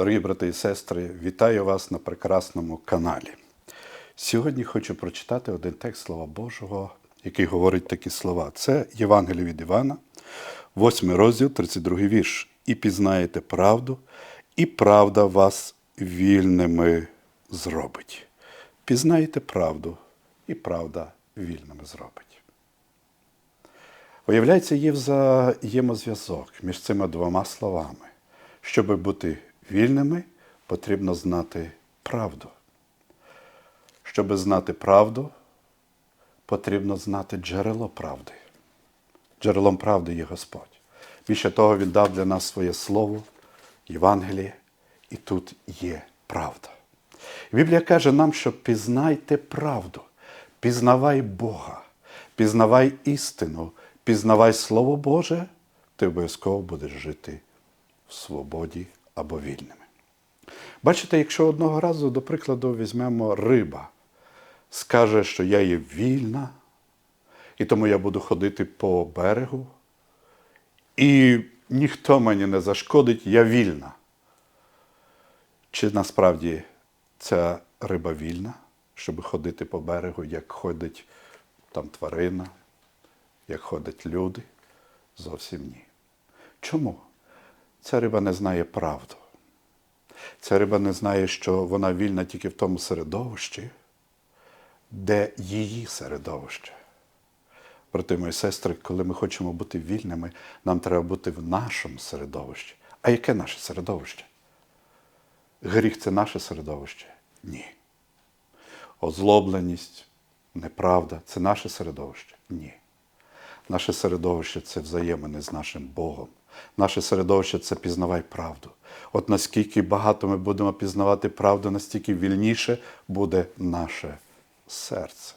Дорогі брати і сестри, вітаю вас на прекрасному каналі. Сьогодні хочу прочитати один текст Слова Божого, який говорить такі слова. Це Євангеліє від Івана, 8 розділ, 32 вірш. І пізнаєте правду, і правда вас вільними зробить. Пізнаєте правду, і правда вільними зробить. Виявляється, є взаємозв'язок між цими двома словами. Щоб бути вільними, потрібно знати правду. Щоб знати правду, потрібно знати джерело правди. Джерелом правди є Господь. Більше того, Він дав для нас своє Слово, Євангеліє, і тут є правда. Біблія каже нам, що пізнайте правду, пізнавай Бога, пізнавай істину, пізнавай Слово Боже, ти обов'язково будеш жити в свободі або вільними. Бачите, якщо одного разу, до прикладу, візьмемо риба, скаже, що я є вільна, і тому я буду ходити по берегу, і ніхто мені не зашкодить, я вільна. Чи насправді ця риба вільна, щоб ходити по берегу, як ходить там тварина, як ходять люди? Зовсім ні. Чому? Ця риба не знає правду. Ця риба не знає, що вона вільна тільки в тому середовищі, де її середовище. Брати мої сестри, коли ми хочемо бути вільними, нам треба бути в нашому середовищі. А яке наше середовище? Гріх це наше середовище? Ні. Озлобленість, неправда це наше середовище? Ні. Наше середовище це взаємини з нашим Богом. Наше середовище це пізнавай правду. От наскільки багато ми будемо пізнавати правду, настільки вільніше буде наше серце.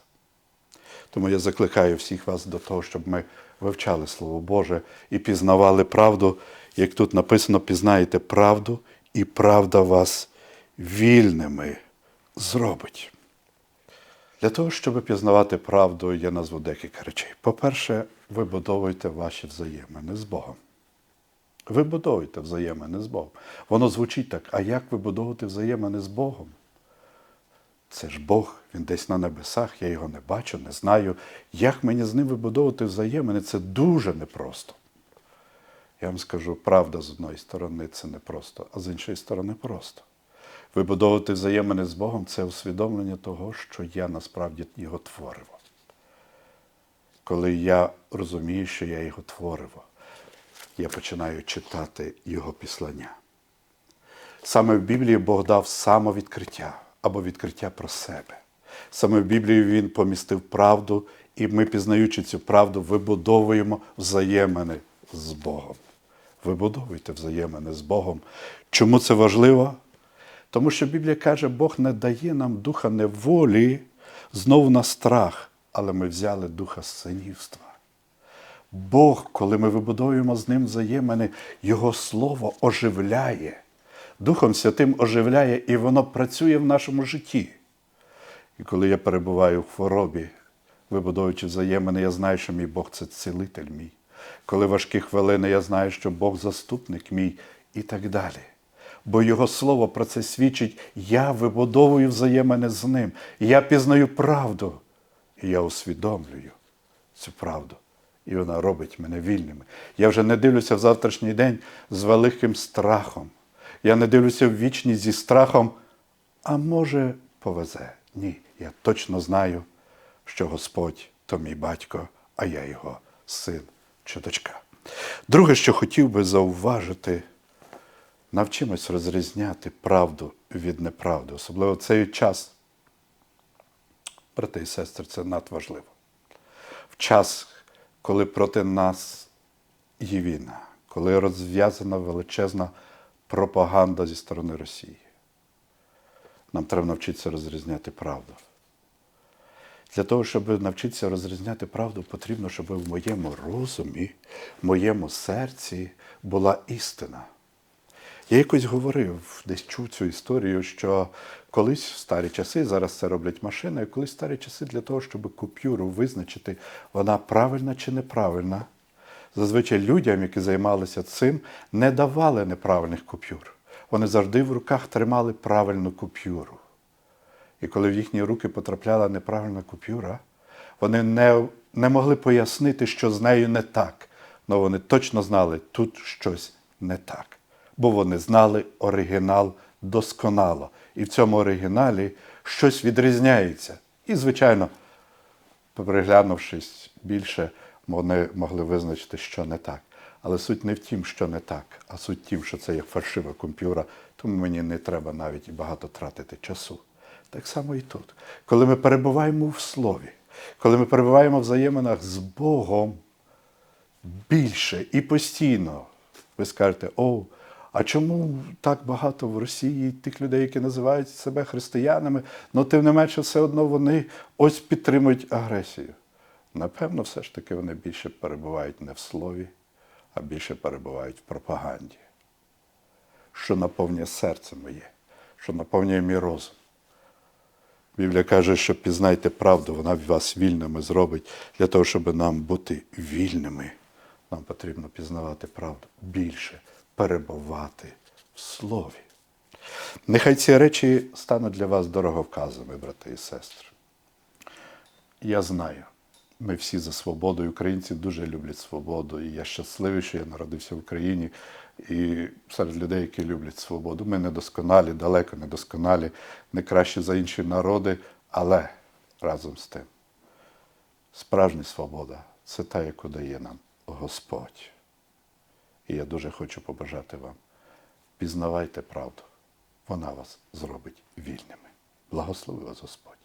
Тому я закликаю всіх вас до того, щоб ми вивчали Слово Боже і пізнавали правду, як тут написано, пізнаєте правду, і правда вас вільними зробить. Для того, щоб пізнавати правду, я назву декілька речей. По-перше, вибудовуйте ваші взаємини з Богом. Вибудовуйте взаємини з Богом. Воно звучить так, а як вибудовувати взаємини з Богом? Це ж Бог, Він десь на небесах, я його не бачу, не знаю. Як мені з ним вибудовувати взаємини? Це дуже непросто. Я вам скажу, правда, з одної сторони це непросто, а з іншої сторони просто. Вибудовувати взаємини з Богом це усвідомлення того, що я насправді його твориво. Коли я розумію, що я його твориво, я починаю читати його післання. Саме в Біблії Бог дав самовідкриття або відкриття про себе. Саме в Біблії Він помістив правду, і ми, пізнаючи цю правду, вибудовуємо взаємини з Богом. Вибудовуйте взаємини з Богом. Чому це важливо? Тому що Біблія каже, Бог не дає нам духа неволі знову на страх, але ми взяли духа синівства. Бог, коли ми вибудовуємо з ним взаємини, Його Слово оживляє, Духом Святим оживляє, і воно працює в нашому житті. І коли я перебуваю в хворобі, вибудовуючи взаємини, я знаю, що мій Бог це цілитель мій. Коли важкі хвилини, я знаю, що Бог заступник мій і так далі. Бо Його Слово про це свідчить, я вибудовую взаємини з ним, я пізнаю правду, і я усвідомлюю цю правду. І вона робить мене вільними. Я вже не дивлюся в завтрашній день з великим страхом. Я не дивлюся в вічність зі страхом, а може, повезе. Ні, я точно знаю, що Господь то мій батько, а я його син чи дочка. Друге, що хотів би зауважити, навчимось розрізняти правду від неправди, особливо в цей час. Брати і сестри, це надважливо. В час, коли проти нас є війна, коли розв'язана величезна пропаганда зі сторони Росії. Нам треба навчитися розрізняти правду. Для того, щоб навчитися розрізняти правду, потрібно, щоб в моєму розумі, в моєму серці була істина. Я якось говорив, десь чув цю історію, що колись в старі часи, зараз це роблять машини, колись в старі часи для того, щоб купюру визначити, вона правильна чи неправильна. Зазвичай людям, які займалися цим, не давали неправильних купюр. вони завжди в руках тримали правильну купюру. І коли в їхні руки потрапляла неправильна купюра, вони не, не могли пояснити, що з нею не так. Але вони точно знали, тут щось не так. Бо вони знали оригінал досконало. І в цьому оригіналі щось відрізняється. І, звичайно, переглянувшись більше, вони могли визначити, що не так. Але суть не в тім, що не так, а суть в тім, що це є фальшива комп'юра, тому мені не треба навіть багато тратити часу. Так само і тут. Коли ми перебуваємо в слові, коли ми перебуваємо в взаєминах з Богом більше і постійно, ви скажете, о, а чому так багато в Росії тих людей, які називають себе християнами, але тим не менше все одно вони ось підтримують агресію. Напевно, все ж таки вони більше перебувають не в слові, а більше перебувають в пропаганді, що наповнює серце моє, що наповнює мій розум. Біблія каже, що пізнайте правду, вона вас вільними зробить. Для того, щоб нам бути вільними, нам потрібно пізнавати правду більше, перебувати в слові. Нехай ці речі стануть для вас дороговказами, брати і сестри. Я знаю, ми всі за свободу, і українці дуже люблять свободу. І я щасливий, що я народився в Україні. І серед людей, які люблять свободу. Ми недосконалі, далеко недосконалі, не кращі за інші народи, але разом з тим, справжня свобода це та, яку дає нам Господь. І я дуже хочу побажати вам, пізнавайте правду, вона вас зробить вільними. Благослови вас Господь.